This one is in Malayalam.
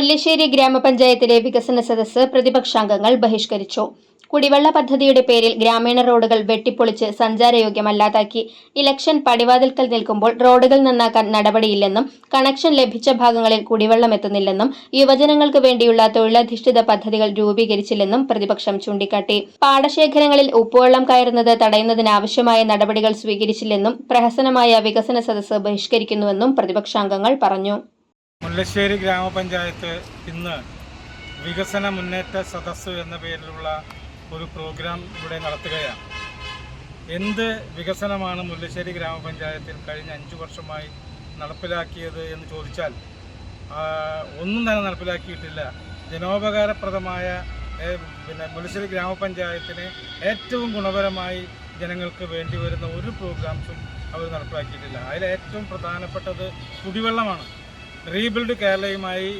മുല്ലശ്ശേരി ഗ്രാമപഞ്ചായത്തിലെ വികസന സദസ്സ് പ്രതിപക്ഷാംഗങ്ങൾ ബഹിഷ്കരിച്ചു. കുടിവെള്ള പദ്ധതിയുടെ പേരിൽ ഗ്രാമീണ റോഡുകൾ വെട്ടിപ്പൊളിച്ച് സഞ്ചാരയോഗ്യമല്ലാതാക്കി. ഇലക്ഷൻ പടിവാതിൽക്കൽ നിൽക്കുമ്പോൾ റോഡുകൾ നന്നാക്കാൻ നടപടിയില്ലെന്നും കണക്ഷൻ ലഭിച്ച ഭാഗങ്ങളിൽ കുടിവെള്ളം എത്തുന്നില്ലെന്നും യുവജനങ്ങൾക്ക് വേണ്ടിയുള്ള തൊഴിലധിഷ്ഠിത പദ്ധതികൾ രൂപീകരിച്ചില്ലെന്നും പ്രതിപക്ഷം ചൂണ്ടിക്കാട്ടി. പാടശേഖരങ്ങളിൽ ഉപ്പുവെള്ളം കയറുന്നത് തടയുന്നതിനാവശ്യമായ നടപടികൾ സ്വീകരിച്ചില്ലെന്നും പ്രഹസനമായ വികസന സദസ്സ് ബഹിഷ്കരിക്കുന്നുവെന്നും പ്രതിപക്ഷാംഗങ്ങൾ പറഞ്ഞു. മുല്ലശ്ശേരി ഗ്രാമപഞ്ചായത്ത് ഇന്ന് വികസന മുന്നേറ്റ സദസ്സ് എന്ന പേരിലുള്ള ഒരു പ്രോഗ്രാം ഇവിടെ നടത്തുകയാണ്. എന്ത് വികസനമാണ് മുല്ലശ്ശേരി ഗ്രാമപഞ്ചായത്തിൽ കഴിഞ്ഞ അഞ്ചു വർഷമായി നടപ്പിലാക്കിയത് എന്ന് ചോദിച്ചാൽ ഒന്നും തന്നെ നടപ്പിലാക്കിയിട്ടില്ല. ജനോപകാരപ്രദമായ പിന്നെ മുല്ലശ്ശേരി ഗ്രാമപഞ്ചായത്തിന് ഏറ്റവും ഗുണപരമായി ജനങ്ങൾക്ക് വേണ്ടി വരുന്ന ഒരു പ്രോഗ്രാംസും അവർ നടപ്പിലാക്കിയിട്ടില്ല. അതിൽ ഏറ്റവും പ്രധാനപ്പെട്ടത് കുടിവെള്ളമാണ്. റീബിൽഡ് കേരളയുമായി